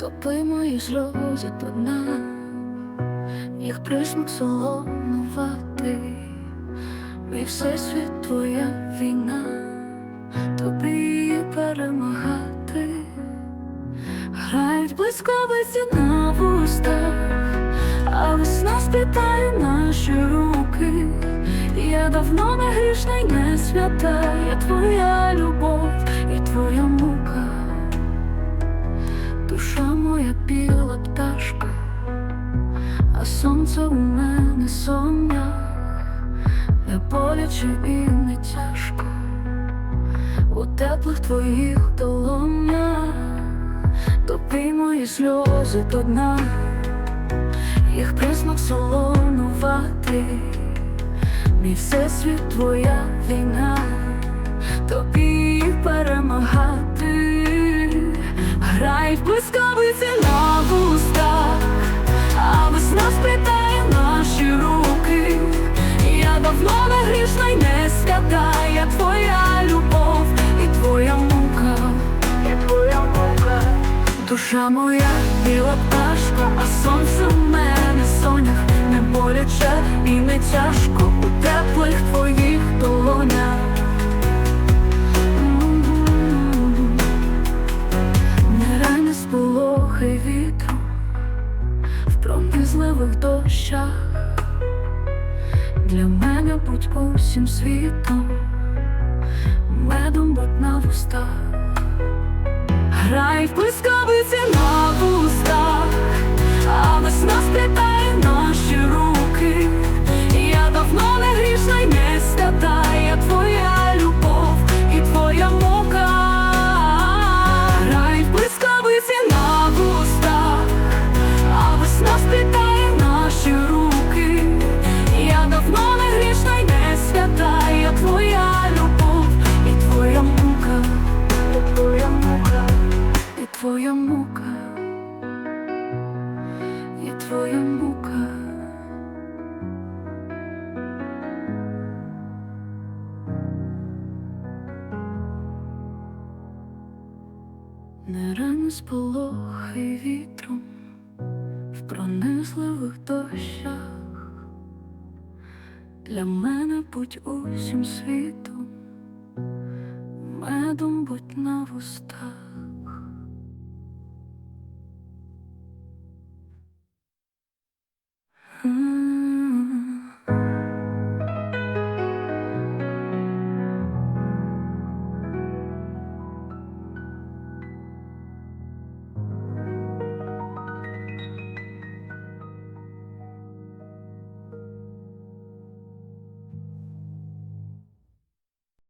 Допий мої сльози до дна, їх присмак солонуватий, мій всесвіт твоя війна, тобі перемагати, грають блискавиці на вустах, а весна спітає наші руки. Я давно не грішна й не свята, Душа біла пташка, а сонце у мене сонях, не боляче і не тяжко, у теплих твоїх долонях, тобі мої сльози до дна, їх присмак солонуватий, мій всесвіт твоя війна, тобі їх перемагати. Грають блискавиці на вустах, а весна сплітає наші руки. Я давно не грішна й не свята, твоя любов і твоя мука, і твоя мука. Душа моя біла пташка, а сонце в мене сонях не боляче і не тяжко пронизливих дощах. Для мене будь усім світом, медом будь на вустах, грай в блискавиці на мука, і твоя мука. Не рани сполохи вітром в пронизливих дощах. Для мене будь усім світом, медом будь на вустах.